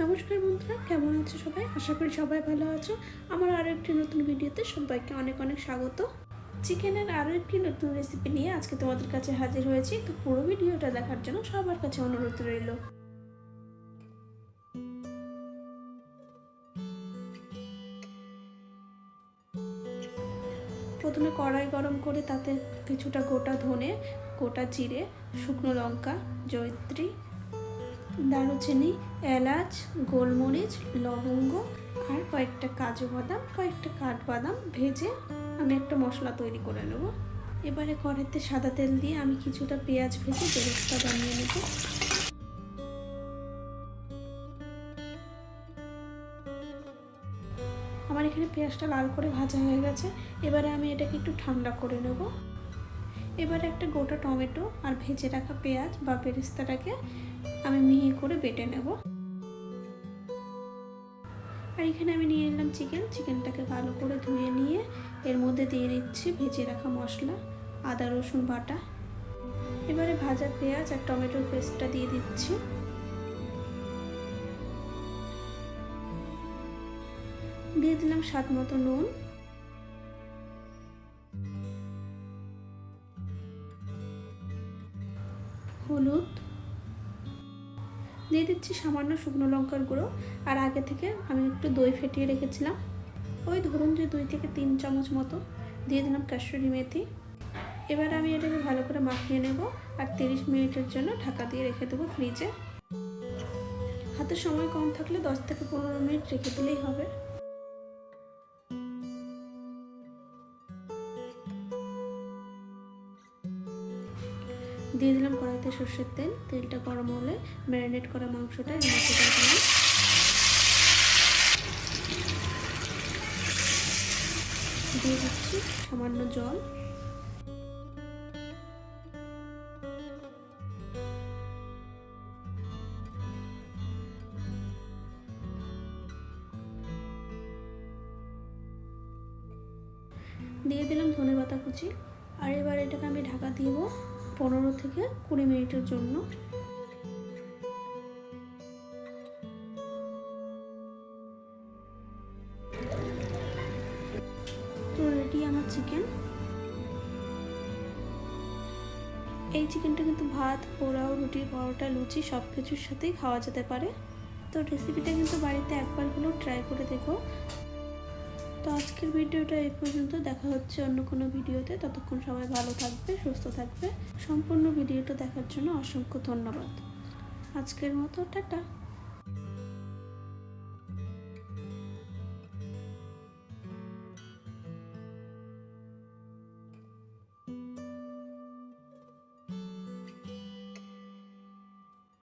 নমস্কার বন্ধুরা, কেমন আছো সবাই? আশা করি সবাই ভালো আছো। আমার আরও একটি নতুন ভিডিওতে সবাইকে অনেক অনেক স্বাগত। চিকেনের আরও একটি নতুন রেসিপি নিয়ে আজকে তোমাদের কাছে হাজির হয়েছি। তো পুরো ভিডিওটা দেখার জন্য সবার কাছে অনুরোধ রইল। প্রথমে কড়াই গরম করে তাতে কিছুটা গোটা ধনে, গোটা জিরে, শুকনো লঙ্কা, জয়িত্রী দারুচিনি, এলাচ, গোলমরিচ, লবঙ্গ আর কয়েকটা কাজু বাদাম, কয়েকটা কাঠবাদাম ভেজে আমি একটা মশলা তৈরি করে নেব। এবারে কড়াইতে সাদা তেল দিয়ে আমি কিছুটা পেঁয়াজ ভেজে বেরেস্তা বানিয়ে নেব। আমার এখানে পেঁয়াজটা লাল করে ভাজা হয়ে গেছে। এবারে আমি এটাকে একটু ঠান্ডা করে নেব। এবারে একটা গোটা টমেটো আর ভেজে রাখা পেঁয়াজ বা বেরেস্তাটাকে আমি মিহি করে বেটে নেব। আর এখানে আমি নিয়ে নিলাম চিকেন। চিকেনটাকে ভালো করে ধুয়ে নিয়ে এর মধ্যে দিয়ে দিচ্ছি ভেজে রাখা মশলা, আদা, রসুন বাটা। এবারে ভাজা পেঁয়াজ আর টমেটোর পেস্টটা দিয়ে দিচ্ছি। দিয়ে দিলাম স্বাদ মতো নুন। হলুদ দিয়ে দিচ্ছি সামান্য শুকনো লঙ্কার গুঁড়ো। আর আগে থেকে আমি একটু দই ফেটিয়ে রেখেছিলাম। ওই ধরুন যে দুই থেকে তিন চামচ মতো দিয়ে দিলাম কাশ্মীরি মেথি। এবার আমি এটাকে ভালো করে মাখিয়ে নেব আর তিরিশ মিনিটের জন্য ঢাকা দিয়ে রেখে দেবো ফ্রিজে। হাতে সময় কম থাকলে দশ থেকে পনেরো মিনিট রেখে দিলেই হবে। দিয়ে দিলাম কড়াইতে সর্ষের তেল। তেলটা গরম হলে ম্যারিনেট করা মাংসটা দিয়ে দিলাম। দিয়ে দিচ্ছি সামান্য জল। দিয়ে দিলাম ধনে পাতা কুচি। আর এবার এটাকে আমি ঢাকা দিব। পনেরো থেকে কুড়ি মিনিটের জন্য। তো রেডি আমার চিকেন এই চিকেনটা কিন্তু ভাত, পোলাও, রুটি, পরোটা, লুচি সব কিছুর সাথেই খাওয়া যেতে পারে। তো রেসিপিটা কিন্তু বাড়িতে একবার হলেও ট্রাই করে দেখো। তো আজকের ভিডিওটা এই পর্যন্ত। দেখা হচ্ছে অন্য কোনো ভিডিওতে। ততক্ষণ সবাই ভালো থাকবে, সুস্থ থাকবে। সম্পূর্ণ ভিডিওটা দেখার জন্য অসংখ্য ধন্যবাদ। আজকের মতো, টাটা।